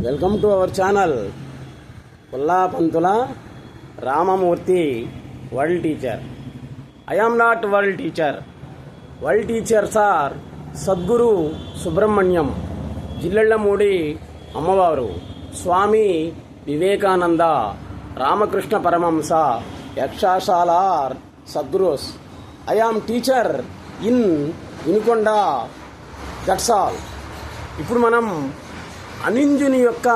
Welcome to our channel Pulla Panthula Ramamurthy world teacher I am not world teacher world teachers are Sadguru Subrahmanyam Jillellamudi అమ్మవారు స్వామి వివేకానంద రామకృష్ణ పరమహంస యక్షాశాల సద్గురుస్ I am teacher in Vinukonda. That's all ఇప్పుడు మనం అనింజుని యొక్క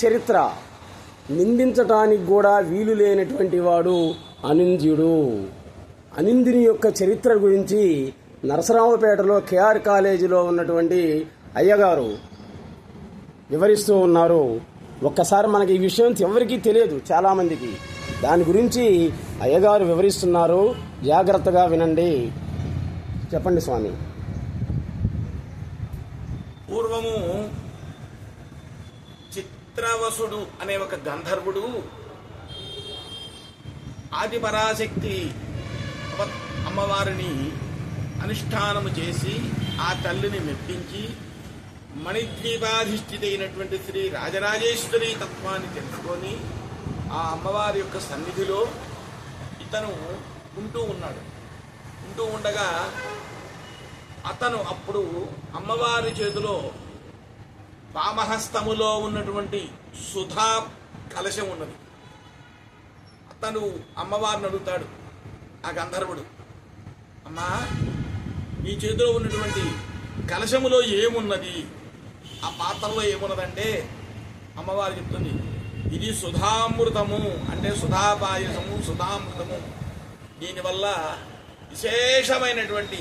చరిత్ర. నిందించటానికి కూడా వీలు లేనటువంటి వాడు అనింద్యుడు అనిందుని యొక్క చరిత్ర గురించి నరసరామపేటలో కేఆర్ కాలేజీలో ఉన్నటువంటి అయ్యగారు వివరిస్తూ ఉన్నారు. ఒక్కసారి మనకి ఈ విషయం ఎవరికీ తెలియదు చాలామందికి దాని గురించి అయ్యగారు వివరిస్తున్నారు. జాగ్రత్తగా వినండి. చెప్పండి స్వామి. పూర్వము చిత్రవసుడు అనే ఒక గంధర్వుడు ఆది పరాశక్తి అమ్మవారిని అనుష్ఠానము చేసి ఆ తల్లిని మెప్పించి మణిద్వీపాధిష్ఠితైనటువంటి శ్రీ రాజరాజేశ్వరి తత్వాన్ని తెలుసుకొని ఆ అమ్మవారి యొక్క సన్నిధిలో ఇతను ఉంటూ ఉన్నాడు. ఉంటూ ఉండగా అతను అప్పుడు అమ్మవారి చేతిలో వామహస్తములో ఉన్నటువంటి సుధా కలశం ఉన్నది. అతను అమ్మవారిని అడుగుతాడు ఆ గంధర్వుడు అమ్మా నీ చేతిలో ఉన్నటువంటి కలశములో ఏమున్నది? ఆ పాత్రలో ఏమున్నదంటే అమ్మవారు చెప్తుంది ఇది సుధామృతము అంటే సుధాపాయసము సుధామృతము. దీనివల్ల విశేషమైనటువంటి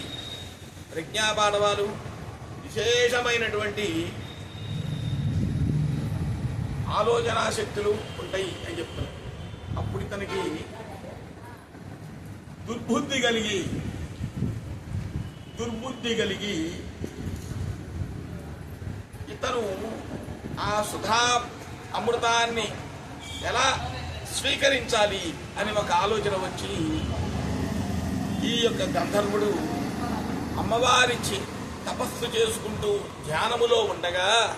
ప్రజ్ఞాపాఠవాలు విశేషమైనటువంటి ఆలోచనా శక్తులు ఉంటాయి అని చెప్తున్నారు. అప్పుడు ఇతనికి దుర్బుద్ధి కలిగి దుర్బుద్ధి కలిగి ఇతను ఆ సుధా అమృతాన్ని ఎలా స్వీకరించాలి అని ఒక ఆలోచన వచ్చి ఈ యొక్క గంధర్వుడు అమ్మవారిచి తపస్సు చేసుకుంటూ ధ్యానములో ఉండగా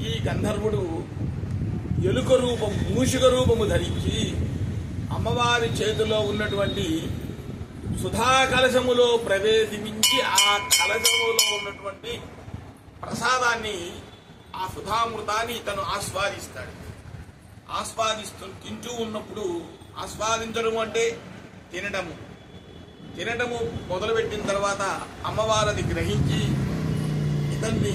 ఈ గంధర్వుడు ఎలుక రూపం మూషిక రూపము ధరించి అమ్మవారి చేతిలో ఉన్నటువంటి సుధా కలశములో ప్రవేశించి ఆ కలశములో ఉన్నటువంటి ప్రసాదాన్ని ఆ సుధామృతాన్ని ఇతను ఆస్వాదిస్తాడు. ఆస్వాదిస్తూ తింటూ ఉన్నప్పుడు ఆస్వాదించడం అంటే తినడము. తినడము మొదలుపెట్టిన తర్వాత అమ్మవారిని గ్రహించి ఇతన్ని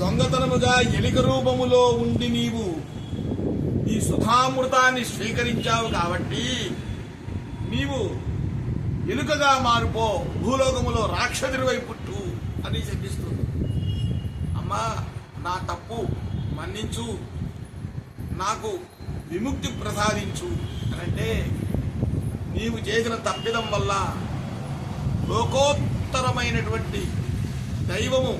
దొంగతనముగా ఎలిక రూపములో ఉండి నీవు ఈ సుధామృతాన్ని స్వీకరించావు కాబట్టి నీవు ఎలుకగా మారిపో భూలోకములో రాక్షసుడివై పుట్టు అని చెప్పిస్తుంది. అమ్మా నా తప్పు మన్నించు నాకు విముక్తి ప్రసాదించు అనంటే అంటే నీవు చేసిన తప్పిదం వల్ల లోకోత్తరమైనటువంటి దైవము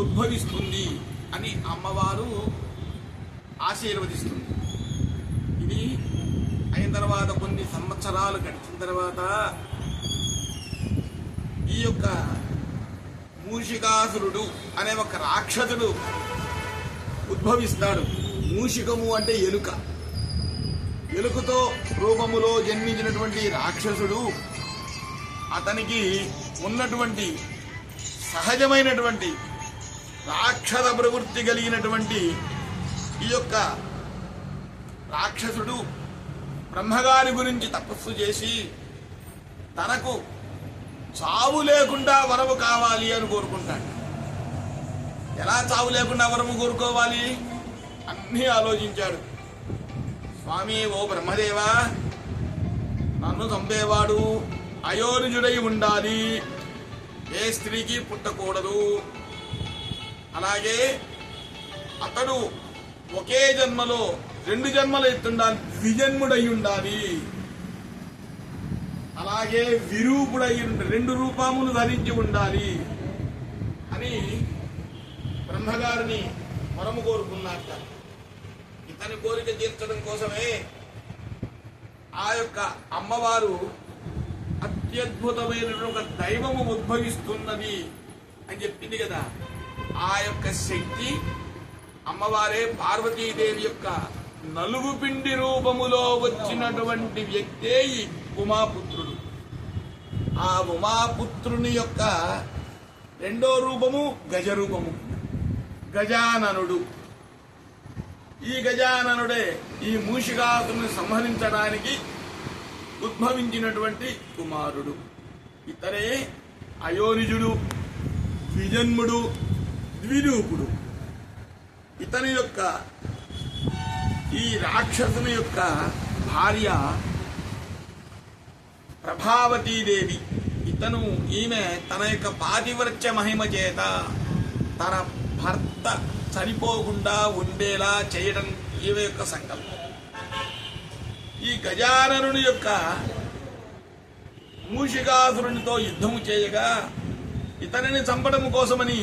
ఉద్భవిస్తుంది అని అమ్మవారు ఆశీర్వదిస్తుంది. ఇది అయిన తర్వాత కొన్ని సంవత్సరాలు గడిచిన తర్వాత ఈ యొక్క మూషికాసురుడు అనే ఒక రాక్షసుడు ఉద్భవిస్తాడు. మూషికము అంటే ఎలుక. ఎలుకతో రూపములో జన్మించినటువంటి రాక్షసుడు అతనికి ఉన్నటువంటి సహజమైనటువంటి రాక్షస ప్రవృత్తి కలిగినటువంటి ఈ యొక్క రాక్షసుడు బ్రహ్మగారి గురించి తపస్సు చేసి తనకు చావు లేకుండా వరము కావాలి అని కోరుకుంటాడు. ఎలా చావు లేకుండా వరము కోరుకోవాలి? అన్నీ ఆలోచించాడు. స్వామి ఓ బ్రహ్మదేవా. నన్ను చంపేవాడు అయోనిజుడై ఉండాలి. ఏ స్త్రీకి పుట్టకూడదు. అలాగే అతడు ఒకే జన్మలో రెండు జన్మలు ఎత్తుండాలి ద్విజన్ముడై ఉండాలి. అలాగే విరూపుడై రెండు రూపములు ధరించి ఉండాలి అని బ్రహ్మగారిని వరము కోరుకున్నట్ట ఇతని కోరిక తీర్చడం కోసమే ఆ యొక్క అమ్మవారు అత్యద్భుతమైన ఒక దైవము ఉద్భవిస్తున్నది అని చెప్పింది కదా. ఆ యొక్క శక్తి అమ్మవారే పార్వతీదేవి యొక్క నలుగు పిండి రూపములో వచ్చినటువంటి వ్యక్తే ఈ ఉమాపుత్రుడు. ఆ ఉమాపుత్రుని యొక్క రెండో రూపము గజ రూపము గజాననుడు. ఈ గజాననుడే ఈ మూషికాసుని సంహరించడానికి ఉద్భవించినటువంటి కుమారుడు. ఇతరే అయోనిజుడు ద్విజన్ముడు ద్విరూపుడు. ఇతని యొక్క ఈ రాక్షసుని యొక్క భార్య ప్రభావతీదేవి. ఇతను ఈమె తన యొక్క పాతివ్రత్య మహిమ చేత తన భర్త చనిపోకుండా ఉండేలా చేయడం ఈమె యొక్క సంకల్పం. ఈ గజాననుని యొక్క మూషికాసురునితో యుద్ధము చేయగా ఇతనిని చంపడం కోసమని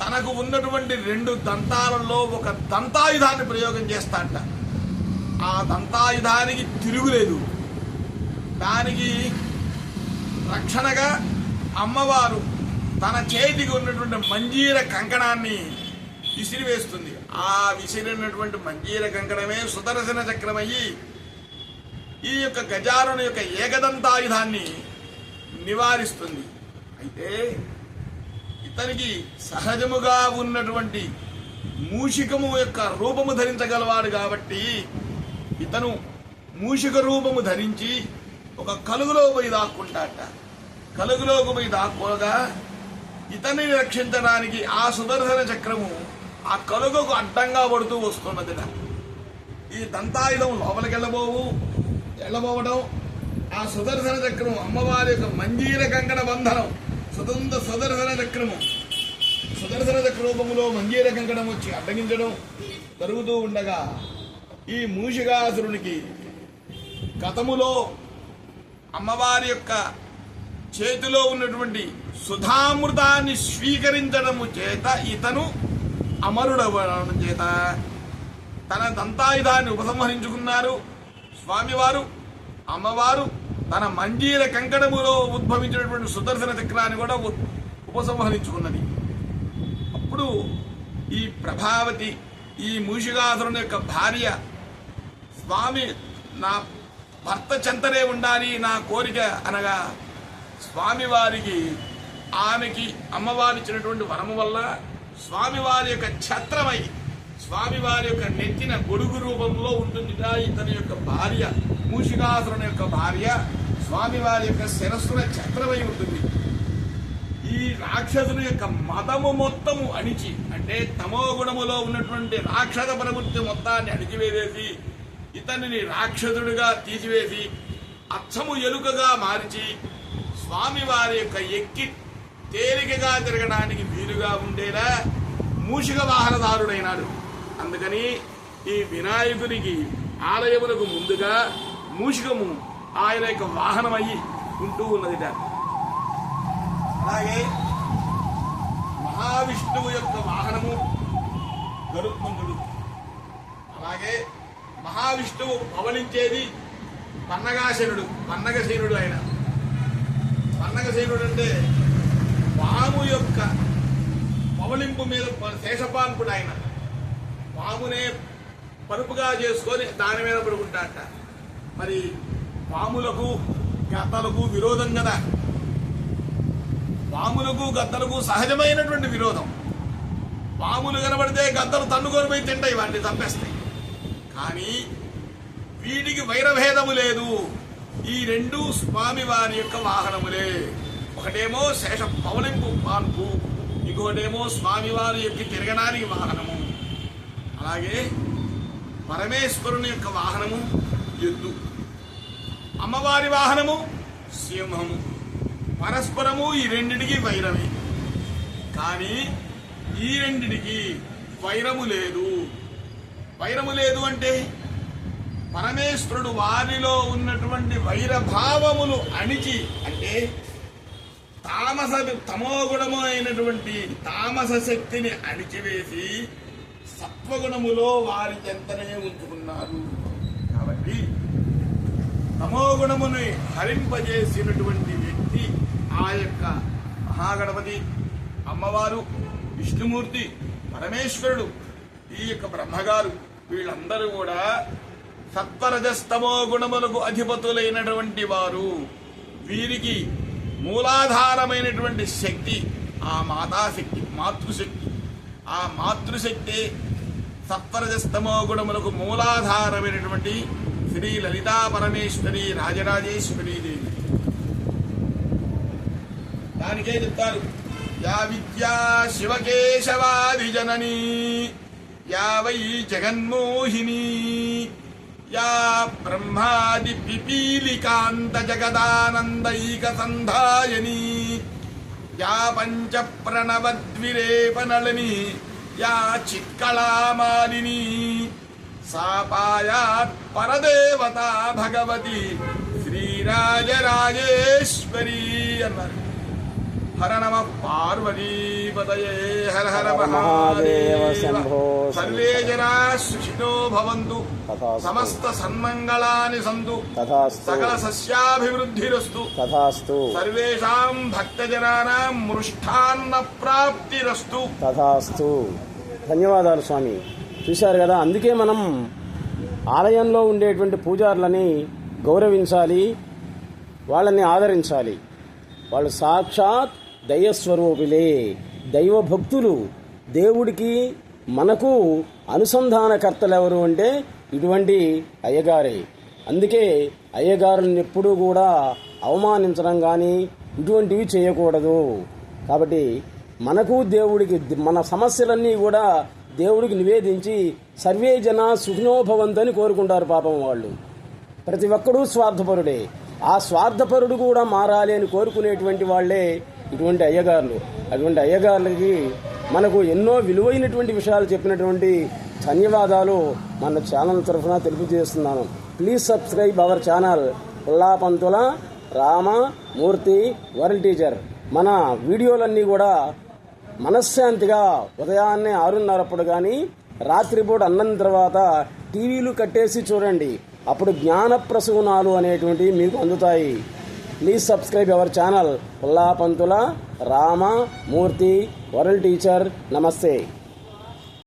తనకు ఉన్నటువంటి రెండు దంతాలలో ఒక దంతాయుధాన్ని ప్రయోగం చేస్తాట. ఆ దంతాయుధానికి తిరుగులేదు. దానికి రక్షణగా అమ్మవారు తన చేతికి ఉన్నటువంటి మంజీర కంకణాన్ని విసిరివేస్తుంది. ఆ విసిరినటువంటి మంజీర కంకణమే సుదర్శన చక్రమయ్యి ఈ యొక్క గజారుని యొక్క ఏకదంతాయుధాన్ని నివారిస్తుంది. అయితే ఇతనికి సహజముగా ఉన్నటువంటి మూషికము యొక్క రూపము ధరించగలవాడు కాబట్టి ఇతను మూషిక రూపము ధరించి ఒక కలుగులో పోయి దాక్కుంటాట. కలుగులోకి పోయి దాక్కోగా ఇతన్ని రక్షించడానికి ఆ సుదర్శన చక్రము ఆ కలుగుకు అడ్డంగా పడుతూ వస్తున్నది ఈ దంతాయుధం లోపలికి వెళ్ళబోవు వెళ్ళబోవడం ఆ సుదర్శన చక్రం అమ్మవారి యొక్క మంజీర కంకణ బంధనం సుదంత సుదర్శన చక్రము. సుదర్శన చక్ర రూపంలో మంజీర కంకణం వచ్చి అడ్డగించడం జరుగుతూ ఉండగా ఈ మూషికాసురునికి గతములో అమ్మవారి యొక్క చేతిలో ఉన్నటువంటి సుధామృతాన్ని స్వీకరించడము చేత ఇతను అమరుడవడం చేత తన దంతాయుధాన్ని ఉపసంహరించుకున్నారు. స్వామివారు అమ్మవారు తన మంజీర కంకణములో ఉద్భవించినటువంటి సుదర్శన చక్రాన్ని కూడా ఉపసంహరించుకున్నది. అప్పుడు ఈ ప్రభావతి ఈ మూషికాసురుని యొక్క భార్య స్వామి నా భర్త చెంతనే ఉండాలి నా కోరిక అనగా స్వామివారికి ఆమెకి అమ్మవారు ఇచ్చినటువంటి వరము వల్ల స్వామివారి యొక్క ఛత్రమై స్వామివారి యొక్క నెత్తిన గొడుగు రూపంలో ఉంటుంది ఇతని యొక్క భార్య మూషికాసురుని యొక్క భార్య. స్వామివారి యొక్క శిరస్సున ఛత్రమై ఉంటుంది. ఈ రాక్షసుని యొక్క మతము మొత్తము అణిచి అంటే తమో గుణములో ఉన్నటువంటి రాక్షస ప్రవృత్తి మొత్తాన్ని అణిచివేసేసి ఇతనిని రాక్షసుడిగా తీసివేసి అచ్చము ఎలుకగా మార్చి స్వామివారి యొక్క ఎక్కి తేలికగా తిరగడానికి వీలుగా ఉండేలా మూషిక వాహనదారుడైనాడు. అందుకని ఈ వినాయకునికి ఆలయములకు ముందుగా మూషికము ఆయన యొక్క వాహనమయ్యి ఉంటూ ఉన్నదిట. అలాగే మహావిష్ణువు యొక్క వాహనము గరుత్మంతుడు. అలాగే మహావిష్ణువు పవలించేది పన్నగాశనుడు పన్నగశీనుడు ఆయన పన్నగశీనుడు అంటే పాము యొక్క పవలింపు మీద శేషపాంపుడు ఆయన. పామునే పరుపుగా చేసుకొని దాని మీద పడుకుంటాట మరి పాములకు గద్దలకు విరోధం కదా. పాములకు గద్దలకు సహజమైనటువంటి విరోధం. పాములు కనబడితే గద్దలు తన్నుకొని పోయి తింటాయి వాటిని తప్పేస్తాయి కానీ వీటికి వైరభేదము లేదు. ఈ రెండు స్వామి వారి యొక్క వాహనములే. ఒకటేమో శేష పవలింపు పాన్పు. ఇంకొకటేమో స్వామివారి యొక్క తిరగడానికి వాహనము. అలాగే పరమేశ్వరుని యొక్క వాహనము ఎద్దు. అమ్మవారి వాహనము సింహము. పరస్పరము ఈ రెండిటికి వైరమే. కానీ ఈ రెండిటికి వైరము లేదు. వైరము లేదు అంటే పరమేశ్వరుడు వారిలో ఉన్నటువంటి వైరభావములు అణిచి అంటే తామస తమోగుణము అయినటువంటి తామస శక్తిని అణిచివేసి సత్వగుణములో వారి చెంతనే ఉంచుకున్నారు. కాబట్టి తమోగుణముని హరింపజేసినటువంటి వ్యక్తి ఆ యొక్క మహాగణపతి అమ్మవారు విష్ణుమూర్తి పరమేశ్వరుడు ఈ యొక్క బ్రహ్మగారు వీళ్ళందరూ కూడా సత్వరజస్తమో గుణములకు అధిపతులైనటువంటి వారు. వీరికి మూలాధారమైనటువంటి శక్తి ఆ మాతాశక్తి మాతృశక్తి. ఆ మాతృశక్తి సత్వరజస్తమో గుణములకు మూలాధారమైనటువంటి శ్రీ లలితా పరమేశ్వరి రాజరాజేశ్వరి దేవి. దానికే చెప్తారు యా విద్యా శివకేశవాది జననీ యా వై జగన్మోహిని యా బ్రహ్మాది పిపీలికాంత జగదానందైక సంధాయని యా పంచ ప్రణవద్విరేపనళని యా చిక్కళామాలిని సాపాయాత్ పరదేవత భగవతి శ్రీరాజరాజేశ్వరి అన్నారు హర నమ పార్వతీపతయే హర హర మహాదేవ సర్వే జనా సుఖినో భవంతు. సమస్త సన్మంగళాని సంతు సకల సస్యాభివృద్ధిరస్తు తథాస్తు సర్వేషాం భక్తజనానాం మృష్టాన్న ప్రాప్తిరస్తు తథాస్తు ధన్యవాదాలు స్వామి. చూశారు కదా అందుకే మనం ఆలయంలో ఉండేటువంటి పూజారులని గౌరవించాలి వాళ్ళని ఆదరించాలి. వాళ్ళు సాక్షాత్ దైవస్వరూపులే దైవభక్తులు. దేవుడికి మనకు అనుసంధానకర్తలు ఎవరు అంటే ఇటువంటి అయ్యగారే. అందుకే అయ్యగారుని ఎప్పుడూ కూడా అవమానించడం కానీ ఇటువంటివి చేయకూడదు. కాబట్టి మనకు దేవుడికి మన సమస్యలన్నీ కూడా దేవుడికి నివేదించి సర్వే జన సుఖినోభవంతని కోరుకుంటారు పాపం వాళ్ళు. ప్రతి ఒక్కడూ స్వార్థపరుడే. ఆ స్వార్థపరుడు కూడా మారాలి అని కోరుకునేటువంటి వాళ్ళే ఇటువంటి అయ్యగారులు. అటువంటి అయ్యగారులకి మనకు ఎన్నో విలువైనటువంటి విషయాలు చెప్పినటువంటి ధన్యవాదాలు మన ఛానల్ తరఫున తెలియజేస్తున్నాను. Please subscribe our channel Pullapanthula Rama Murthy world teacher. మన వీడియోలన్నీ కూడా మనశ్శాంతిగా ఉదయాన్నే ఆరున్నరప్పుడు కానీ రాత్రిపూట అన్నం తర్వాత టీవీలు కట్టేసి చూడండి. అప్పుడు జ్ఞాన ప్రసూనాలు అనేటువంటివి మీకు అందుతాయి. Please subscribe our channel Pullapanthula Rama Murthy world teacher namaste